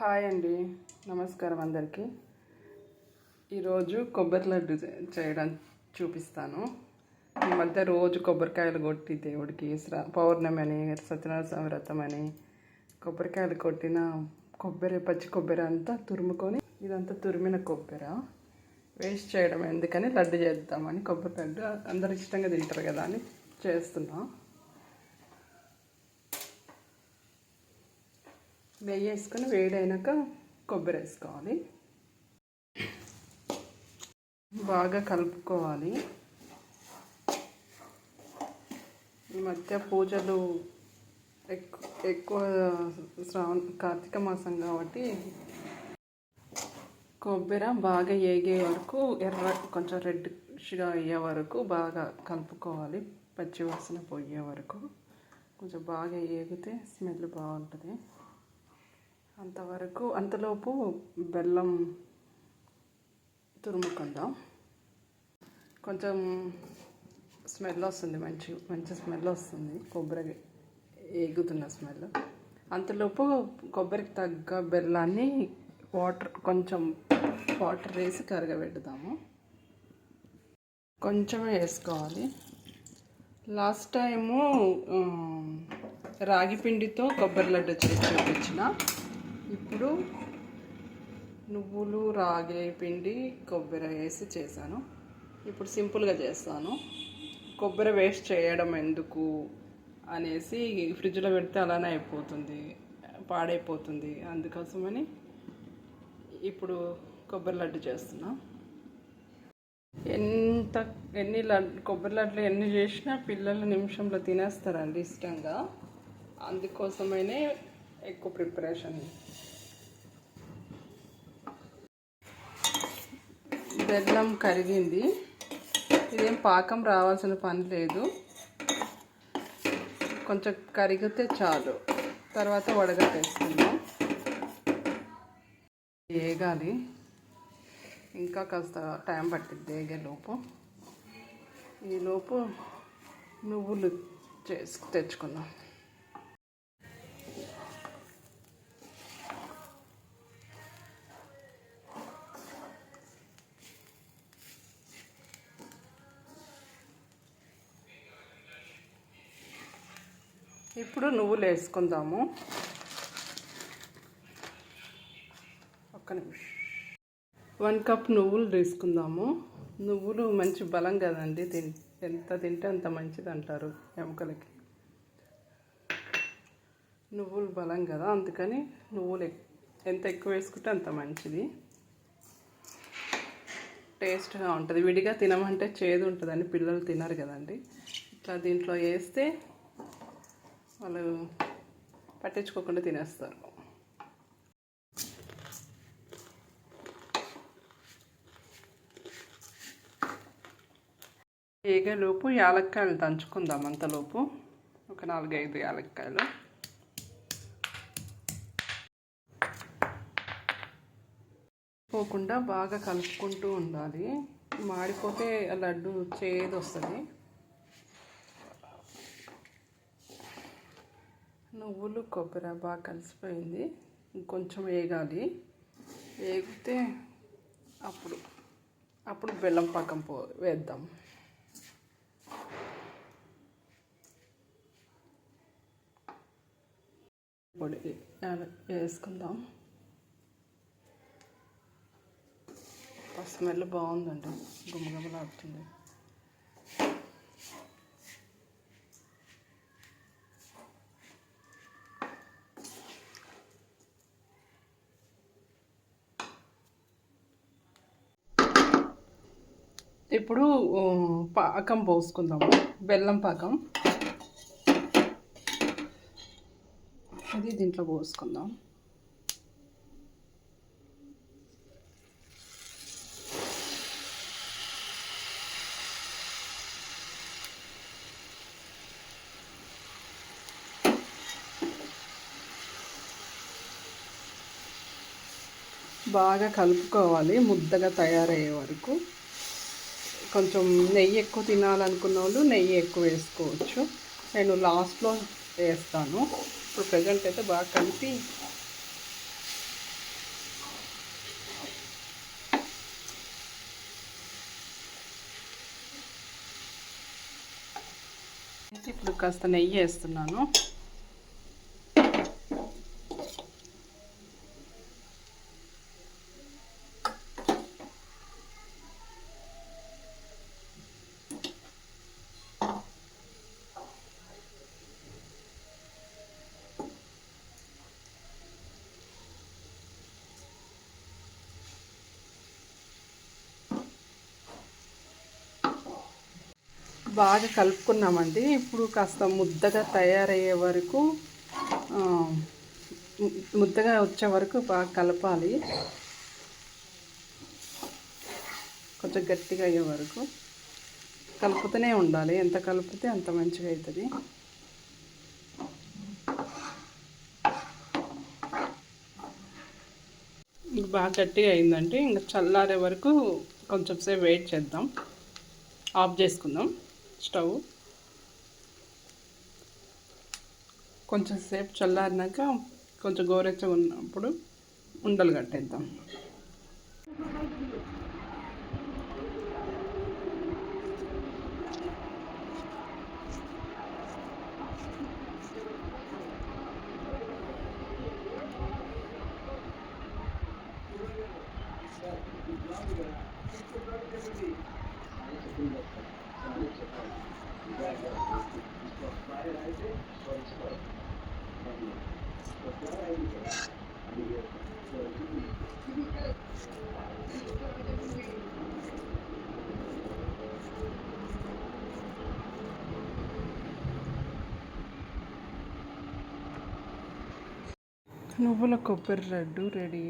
Hi అండి. నమస్కారం అందరికీ. ఈరోజు కొబ్బరి లడ్డు చేయడం చూపిస్తాను. ఈ మధ్య రోజు కొబ్బరికాయలు కొట్టి దేవుడికి శ్రా పౌర్ణమి అని సత్యనారాయణ వ్రతం అని కొబ్బరికాయలు కొట్టిన కొబ్బరి పచ్చి కొబ్బరి అంతా తురుముకొని ఇదంతా తురిమిన కొబ్బరి. వేస్ట్ చేయడం ఎందుకని లడ్డు చేద్దామని కొబ్బరి లడ్డు అందరు ఇష్టంగా తింటారు కదా అని చేస్తున్నాం. నెయ్యి వేసుకొని వేడైనాక కొబ్బరి వేసుకోవాలి బాగా కలుపుకోవాలి. ఈ మధ్య పూజలు ఎక్కువ ఎక్కువ శ్రావణ కార్తీక మాసం కాబట్టి కొబ్బరి బాగా ఏగే వరకు ఎర్ర కొంచెం రెడ్గా అయ్యే వరకు బాగా కలుపుకోవాలి. పచ్చివాసన పోయే వరకు. కొంచెం బాగా ఏగితే స్మెల్ బాగుంటుంది. అంతవరకు అంతలోపు బెల్లం తురుముకుందాం. కొంచెం స్మెల్ వస్తుంది మంచి మంచి స్మెల్ వస్తుంది. కొబ్బరి ఏగుతున్న స్మెల్. అంతలోపు కొబ్బరికి తగ్గ బెల్లాన్ని వాటర్ కొంచెం వాటర్ వేసి కరగబెడదాము కొంచెమే వేసుకోవాలి. లాస్ట్ టైము రాగి పిండితో కొబ్బరి లడ్డు చేసి చూపించిన. ఇప్పుడు నువ్వులు రాగి పిండి కొబ్బరి వేసి చేశాను. ఇప్పుడు సింపుల్గా చేస్తాను. కొబ్బరి వేస్ట్ చేయడం ఎందుకు అనేసి ఫ్రిడ్జ్లో పెడితే అలానే అయిపోతుంది పాడైపోతుంది. అందుకోసమని ఇప్పుడు కొబ్బరి లడ్డు చేస్తున్నా. ఎంత ఎన్ని లడ్డు కొబ్బరి లడ్లు ఎన్ని చేసినా పిల్లలు నిమిషంలో తినేస్తారండి ఇష్టంగా. అందుకోసమైనే ఎక్కువ ప్రిపరేషన్ బెల్లం కరిగింది. ఇదేం పాకం రావాల్సిన పని లేదు. కొంచెం కరిగితే చాలు. తర్వాత వడగట్టేసుకుందాం వేగాలి. ఇంకా కాస్త టైం పట్టిద్ది వేగేలోపు ఈలోపు నువ్వులు చేసి తెచ్చుకుందాం. ఇప్పుడు నువ్వులు వేసుకుందాము. ఒక్క నిమిషం. వన్ కప్ నువ్వులు తీసుకుందాము. నువ్వులు మంచి బలం కదండి తిన్ ఎంత తింటే అంత మంచిది అంటారు ఎముకలకి. నువ్వులు బలం కదా అందుకని నువ్వులు ఎంత ఎక్కువ వేసుకుంటే అంత మంచిది. టేస్ట్గా ఉంటుంది. విడిగా తినమంటే చేదు ఉంటుందని పిల్లలు తినరు కదండి. ఇట్లా దీంట్లో వేస్తే వాళ్ళు పట్టించుకోకుండా తినేస్తారు. ఏగేలోపు యాలక్కాయలు దంచుకుందాం అంతలోపు. ఒక నాలుగైదు యాలక్కాయలు. పోకుండా బాగా కలుపుకుంటూ ఉండాలి. మాడిపోతే ఆ లడ్డు చేదు వస్తుంది నువ్వులు కొబ్బరి బాగా కలిసిపోయింది. ఇంకొంచెం వేగాలి. వేగితే అప్పుడు అప్పుడు బెల్లం పాకం పో వేద్దాం. పొడి వేసుకుందాం. ఆ స్మెల్ బాగుందండి గుమ్మగుమ్మలాడుతుంది ఇప్పుడు పాకం పోసుకుందాము. బెల్లం పాకం. అది దీంట్లో పోసుకుందాం. బాగా కలుపుకోవాలి ముద్దగా తయారయ్యే వరకు. కొంచెం నెయ్యి ఎక్కువ తినాలనుకున్న వాళ్ళు నెయ్యి ఎక్కువ వేసుకోవచ్చు. నేను లాస్ట్లో వేస్తాను. ఇప్పుడు ప్రజెంట్ అయితే బాగా కలిపి ఇప్పుడు కాస్త నెయ్యి వేస్తున్నాను. బాగా కలుపుకున్నామండి. ఇప్పుడు కాస్త ముద్దగా తయారయ్యే వరకు ముద్దగా వచ్చే వరకు బాగా కలపాలి. కొంచెం గట్టిగా అయ్యే వరకు కలుపుతూనే ఉండాలి. ఎంత కలిపితే అంత మంచిగా అవుతుంది బాగా గట్టిగా అయిందంటే ఇంకా చల్లారే వరకు కొంచెం సేపు వెయిట్ చేద్దాం. ఆఫ్ చేసుకుందాం. స్టవ్. కొంచెం సేపు చల్లారినాక కొంచెం గోరెచ్చగా ఉన్నప్పుడు ఉండలు కట్టేద్దాం. నువ్వుల కొబ్బరి లడ్డు రెడీ.